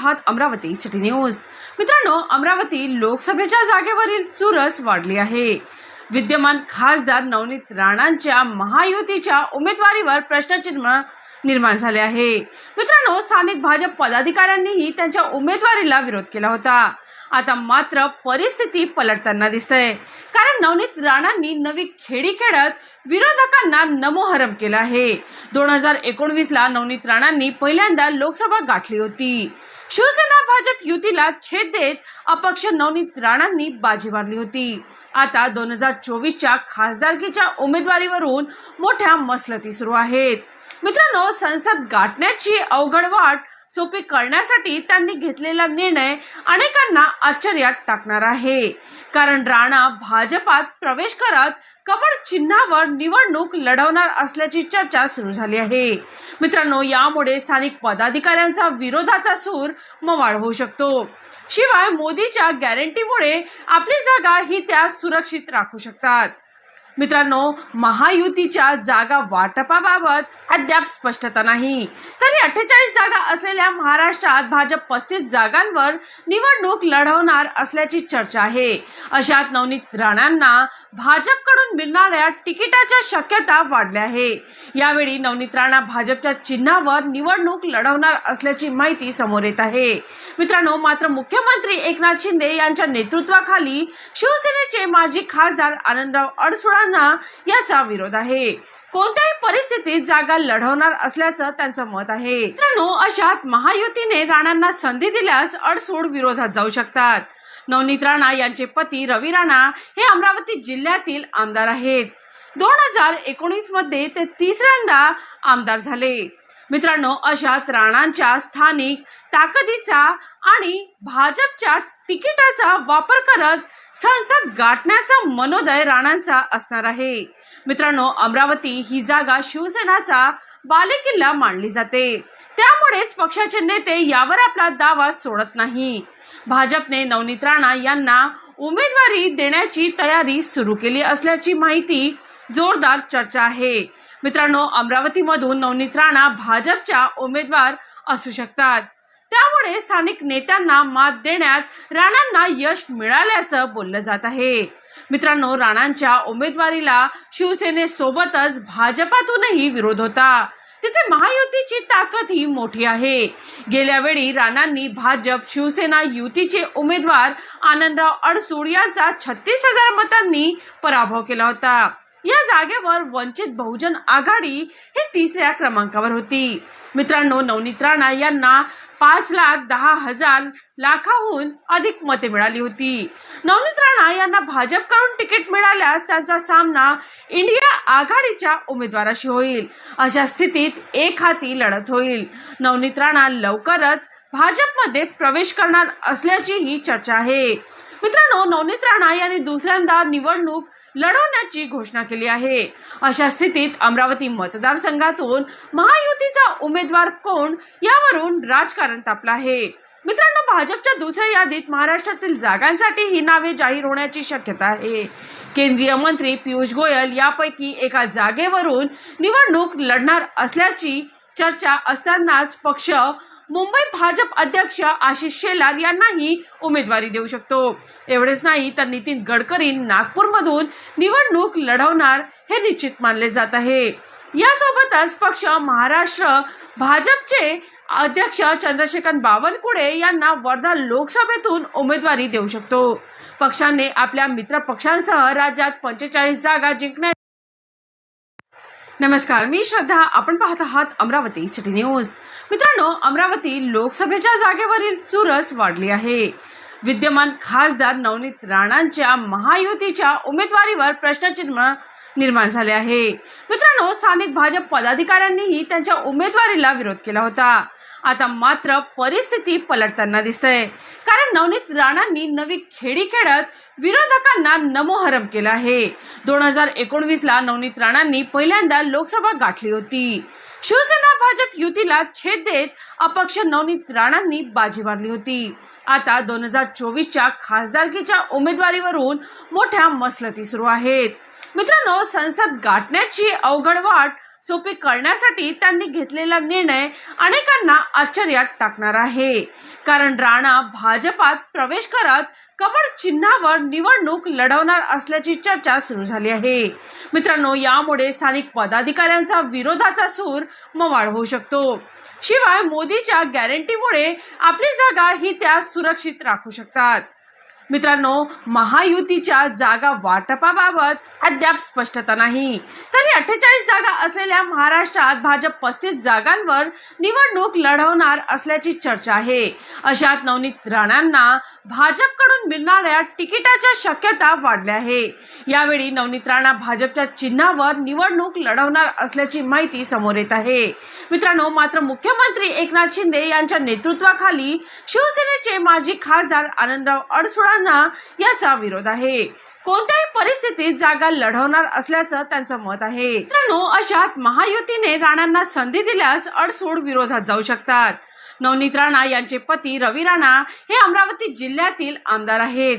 आहात Amravati city news. मित्रांनो अमरावती लोकसभेच्या जागेवरील चुरस वाढली आहे. विद्यमान खासदार नवनीत राणांच्या महायुतीच्या उमेदवारीवर प्रश्नचिन्ह निर्माण झाले आहे. मित्रांनो स्थानिक भाजप पदाधिकाऱ्यांनीही त्यांच्या उमेदवारीला विरोध केला होता. आता मात्र परिस्थिती पलटताना दिसतंय. कारण नवनीत राणांनी नवी खेडी खेळत विरोधकांना नमोहरम केलं आहे. दोन हजार एकोणवीस ला नवनीत राणांनी पहिल्यांदा लोकसभा गाठली होती. शिवसेना भाजप युतीला छेद देत अपक्ष नवनीत राणांनी बाजी मारली होती. आता दोन हजार चोवीसच्या खासदारकीच्या उमेदवारीवरून मोठ्या मसलती सुरू आहेत. मित्रांनो संसद गाठण्याची अवघड वाट सोपी करण्यासाठी त्यांनी घेतलेला निर्णय अनेकांना आश्चर्यात टाकणार आहे. कारण राणा भाजपात प्रवेश करत कमळ चिन्हावर निवडणूक लढवणार असल्याची चर्चा सुरू झाली आहे. मित्रांनो यामुळे स्थानिक पदाधिकाऱ्यांचा विरोधाचा सूर मवाळ होऊ शकतो. शिवाय मोदीच्या गॅरंटीमुळे आपली जागा ही त्या सुरक्षित राखू शकतात. मित्रांनो महायुतीच्या जागा वाटपाबाबत अद्याप स्पष्टता नाही. तरी अठ्ठेचाळीस जागा असलेल्या महाराष्ट्रात भाजप पस्तीस जागांवर निवडणूक लढवणार असल्याची चर्चा आहे. अशात नवनीत राणांना भाजपकडून मिळणाऱ्या तिकिटाच्या शक्यता वाढल्या आहे. यावेळी नवनीत राणा भाजपच्या चिन्हावर निवडणूक लढवणार असल्याची माहिती समोर येत आहे. मित्रांनो मात्र मुख्यमंत्री एकनाथ शिंदे यांच्या नेतृत्वाखाली शिवसेनेचे माजी खासदार आनंदराव अडसुळा अडसुळांना याचा विरोध आहे. कोणत्याही परिस्थितीत जागा लढवणार असल्याचं त्यांचं मत आहे. मित्रांनो अशात महायुतीने राणांना संधी दिल्यास अडसोड विरोधात जाऊ शकतात. नवनीत राणा यांचे पती रवी राणा हे अमरावती जिल्ह्यातील आमदार आहेत. दोन हजार एकोणीसमध्ये ते तिसऱ्यांदा आमदार झाले. मित्रांनो अशात राणांच्या स्थानिक ताकदीचा आणि भाजपच्या तिकिटाचा वापर करत संसद गाठण्याचा मनोदय राणांचा असणार आहे. मित्रांनो अमरावती ही जागा शिवसेनाचा बालेकिल्ला मानली जाते. त्यामुळेच पक्षाचे नेते यावर आपला दावा सोडत नाही. भाजपने नवनीत राणा यांना उमेदवारी देण्याची तयारी सुरू केली असल्याची माहिती जोरदार चर्चा आहे. मित्रांनो अमरावतीमधून नवनीत राणा भाजपच्या उमेदवार असू शकतात. त्यामुळे स्थानिक नेत्यांना मात देण्यात राणांना यश मिळाल्याचं बोललं जात आहे. मित्रांनो राणांच्या उमेदवारीला शिवसेनेसोबतच भाजपातूनही विरोध होता. तिथे महायुतीची ताकद ही मोठी आहे. गेल्या वेळी राणांनी भाजप शिवसेना युतीचे उमेदवार आनंदराव अडसूळ यांचा छत्तीस हजार मतांनी पराभव केला होता. या जागेवर वंचित बहुजन आघाडी ही तिसऱ्या क्रमांकावर होती. मित्रांनो नवनीत राणा यांना पाच लाख दहा हजार लाखाहून अधिक मते मिळाली होती. नवनीत राणा यांना भाजपकडून तिकीट मिळाल्यास त्यांचा सामना इंडिया आघाडीच्या उमेदवाराशी होईल. अशा स्थितीत एक हाती लढत होईल. नवनीत राणा लवकरच भाजपमध्ये प्रवेश करणार असल्याची ही चर्चा आहे. मित्रांनो नवनीत राणा यांनी दुसऱ्यांदा निवडणूक लढवण्याची घोषणा केली आहे. अशा स्थितीत अमरावती मतदारसंघातून महायुतीचा उमेदवार कोण यावरून राजकारण तापलं आहे. मित्रांनो भाजपच्या दुसऱ्या यादीत महाराष्ट्रातील जागांसाठी ही नावे जाहीर होण्याची शक्यता आहे. केंद्रीय मंत्री पियुष गोयल यापैकी एका जागेवरून निवडणूक लढणार असल्याची चर्चा असतानाच पक्ष मुंबई भाजप अध्यक्ष आशिष शेलार यांनाही उमेदवारी देऊ शकतो. एवढेच नाही तर नितीन गडकरी नागपूरमधून निवडणूक लढवणार हे निश्चित मानले जात आहे. यासोबतच पक्ष महाराष्ट्र भाजपचे अध्यक्ष चंद्रशेखर बावनकुळे यांना वर्धा लोकसभेतून उमेदवारी देऊ शकतो. पक्षाने आपल्या मित्र पक्षांसह राज्यात पंचेचाळीस जागा जिंकण्या नमस्कार मी श्रद्धा. आपण पाहत आहात अमरावती सिटी न्यूज. मित्रांनो अमरावती लोकसभेच्या जागेवरील चुरस वाढली आहे. विद्यमान खासदार नवनीत राणांच्या महायुतीच्या उमेदवारीवर प्रश्नचिन्ह निर्माण झाले आहे. मित्रांनो स्थानिक भाजप पदाधिकाऱ्यांनीही त्यांच्या उमेदवारीला विरोध केला होता. आता मात्र परिस्थिती पलटताना दिसतंय कारण नवनीत राणांनी नवी खेळी खेळत विरोधकांना नमोहरम केलं आहे. दोन हजार एकोणवीस ला नवनीत राणांनी पहिल्यांदा लोकसभा गाठली होती. शिवसेना भाजप युतीला छेद देत अपक्ष नवनीत राणांनी बाजी मारली होती. आता दोन हजार चोवीसच्या खासदारकीच्या उमेदवारीवरून मोठ्या मसलती सुरू आहेत. मित्रांनो संसद गाठण्याची अवघड वाट सोपी करण्यासाठी त्यांनी घेतलेला निर्णय अनेकांना आश्चर्यात टाकणार आहे. कारण राणा भाजपात प्रवेश करत कमळ चिन्हावर निवडणूक लढवणार असल्याची चर्चा सुरू झाली आहे. मित्रांनो यामुळे स्थानिक पदाधिकाऱ्यांचा विरोधाचा सूर मवाळ होऊ शकतो. शिवाय मोदीच्या गॅरंटीमुळे आपली जागा ही त्या सुरक्षित राखू शकतात. मित्रांनो महायुतीच्या जागा वाटपाबाबत अद्याप स्पष्टता नाही. तरी अठ्ठेचाळीस जागा असलेल्या महाराष्ट्रात भाजप पस्तीस जागांवर निवडणूक लढवणार असल्याची चर्चा आहे. अशात नवनीत राणांना भाजपकडून मिळणाऱ्या तिकिटाच्या शक्यता वाढल्या आहे. यावेळी नवनीत राणा भाजपच्या चिन्हावर निवडणूक लढवणार असल्याची माहिती समोर येत आहे. मित्रांनो मात्र मुख्यमंत्री एकनाथ शिंदे यांच्या नेतृत्वाखाली शिवसेनेचे माजी खासदार आनंदराव अडसुळांना याचा विरोध आहे. कोणत्याही परिस्थितीत जागा लढवणार असल्याचं त्यांचं मत आहे. मित्रांनो अशात महायुतीने राणांना संधी दिल्यास अडसोड विरोधात जाऊ शकतात. नवनीत राणा यांचे पती रवी राणा हे अमरावती जिल्ह्यातील आमदार आहेत.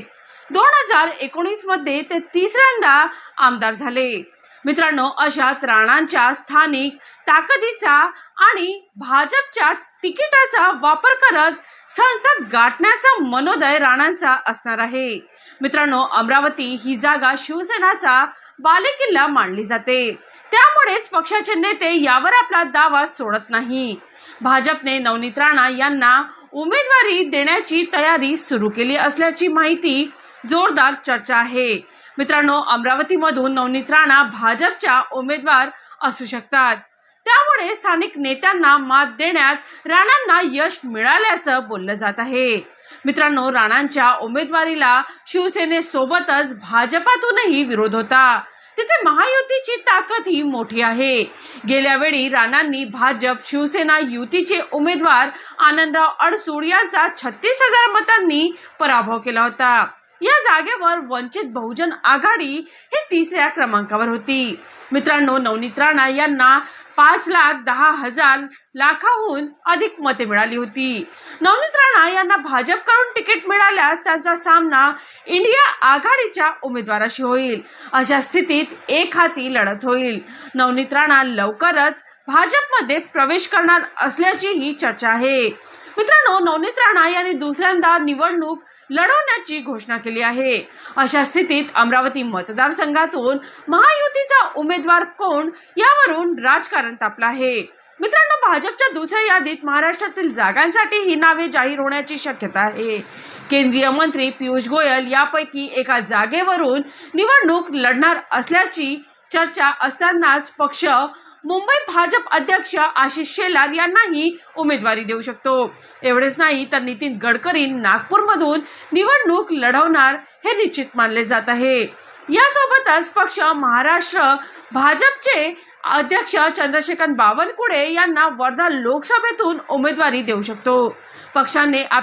दोन हजार एकोणीसमध्ये ते तिसऱ्यांदा आमदार झाले. मित्रांनो अशात राणांच्या स्थानिक ताकदीचा आणि भाजपच्या तिकिटाचा वापर करत संसद गाठण्याचा मनोदय राणांचा असणार आहे. मित्रांनो अमरावती ही जागा शिवसेनाचा बालेकिल्ला मानली जाते. त्यामुळेच पक्षाचे नेते यावर आपला दावा सोडत नाही. भाजपने नवनीत राणा यांना उमेदवारी देण्याची तयारी सुरू केली असल्याची माहिती जोरदार चर्चा आहे. मित्रांनो अमरावतीमधून नवनीत राणा भाजपच्या उमेदवार असू शकतात. त्यामुळे स्थानिक नेत्यांना मात देण्यात राणांना यश मिळाल्याचं बोललं जात आहे. मित्रांनो राणांच्या उमेदवारीला शिवसेनेसोबतच भाजपातूनही विरोध होता. तिथे महायुतीची ताकद ही मोठी आहे. गेल्या वेळी राणांनी भाजप शिवसेना युतीचे उमेदवार आनंदराव अडसूळ यांचा छत्तीस हजार मतांनी पराभव केला होता. या जागेवर वंचित बहुजन आघाडी हे तिसऱ्या क्रमांकावर होती. मित्रांनो नवनीत राणा यांना पाच लाख दहा हजार लाखाहून अधिक मते मिळाली होती. नवनीत राणा यांना भाजपकडून तिकीट मिळाल्यास त्यांचा सामना इंडिया आघाडीच्या उमेदवाराशी होईल. अशा स्थितीत एक हाती लढत होईल. नवनीत राणा लवकरच भाजपमध्ये प्रवेश करणार असल्याची ही चर्चा आहे. मित्रांनो नवनीत राणा यांनी दुसऱ्यांदा निवडणूक लढवण्याची घोषणा केली आहे. अशा स्थितीत अमरावती मतदारसंघातून महायुतीचा उमेदवार कोण यावरून राजकारण तापलं आहे. मित्रांनो भाजपच्या दुसऱ्या यादीत महाराष्ट्रातील जागांसाठी ही नावे जाहीर होण्याची शक्यता आहे. केंद्रीय मंत्री पियुष गोयल यापैकी एका जागेवरून निवडणूक लढणार असल्याची चर्चा असतानाच पक्ष मुंबई भाजप अध्यक्ष आशिष शेलार यांनाही उमेदवारी देऊ शकतो. एवढेच नाही तर नितीन गडकरी नागपूरमधून निवडणूक लढवणार हे निश्चित मानले जात आहे. यासोबतच पक्ष महाराष्ट्र भाजपचे अध्यक्ष चंद्रशेखर बावनकुळे यांना वर्धा लोकसभेतून उमेदवारी देऊ शकतो. पक्षाने आपल्या